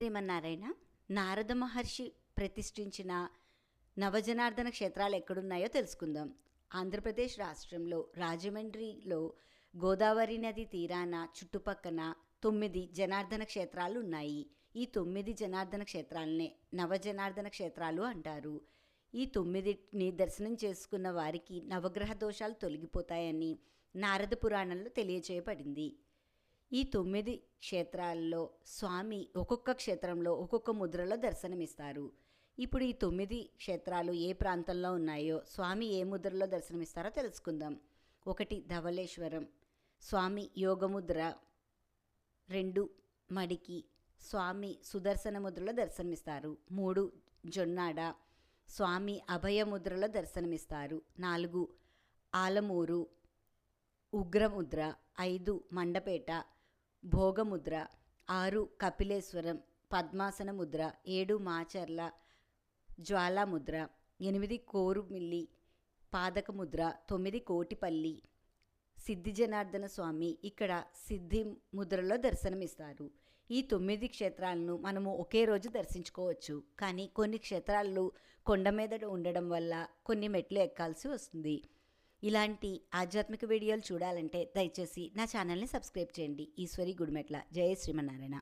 శ్రీమన్నారాయణ నారద మహర్షి ప్రతిష్ఠించిన నవజనార్దన క్షేత్రాలు ఎక్కడున్నాయో తెలుసుకుందాం. ఆంధ్రప్రదేశ్ రాష్ట్రంలో రాజమండ్రిలో గోదావరి నది తీరాన చుట్టుపక్కన తొమ్మిది జనార్దన క్షేత్రాలు ఉన్నాయి ఈ తొమ్మిది జనార్దన క్షేత్రాలనే నవజనార్దన క్షేత్రాలు అంటారు. ఈ తొమ్మిదిని దర్శనం చేసుకున్న వారికి నవగ్రహ దోషాలు తొలగిపోతాయని నారద పురాణంలో తెలియచేయబడింది. ఈ తొమ్మిది క్షేత్రాల్లో స్వామి ఒక్కొక్క క్షేత్రంలో ఒక్కొక్క ముద్రలో దర్శనమిస్తారు. ఇప్పుడు ఈ తొమ్మిది క్షేత్రాలు ఏ ప్రాంతంలో ఉన్నాయో స్వామి ఏ ముద్రలో దర్శనమిస్తారో తెలుసుకుందాం. ఒకటి ధవళేశ్వరం. స్వామి యోగముద్ర రెండు మడికి స్వామి సుదర్శన ముద్రలో దర్శనమిస్తారు. మూడు జొన్నాడ స్వామి అభయముద్రలో దర్శనమిస్తారు. నాలుగు ఆలమూరు ఉగ్రముద్ర ఐదు మండపేట భోగముద్ర ఆరు కపిలేశ్వరం పద్మాసన ముద్ర ఏడు మాచర్ల జ్వాలాముద్ర ఎనిమిది కోరుమిల్లి పాదకముద్ర తొమ్మిది కోటిపల్లి. సిద్ధి జనార్దన స్వామి ఇక్కడ సిద్ధి ముద్రలో దర్శనమిస్తారు. ఈ తొమ్మిది క్షేత్రాలను మనము ఒకే రోజు దర్శించుకోవచ్చు. కానీ కొన్ని క్షేత్రాలు కొండ మీద ఉండడం వల్ల కొన్ని మెట్లు ఎక్కాల్సి వస్తుంది. ఇలాంటి ఆధ్యాత్మిక వీడియోలు చూడాలంటే దయచేసి నా ఛానల్ని సబ్స్క్రైబ్ చేయండి. ఈశ్వరి గుడిమెట్ల. జయ శ్రీమన్నారాయణ.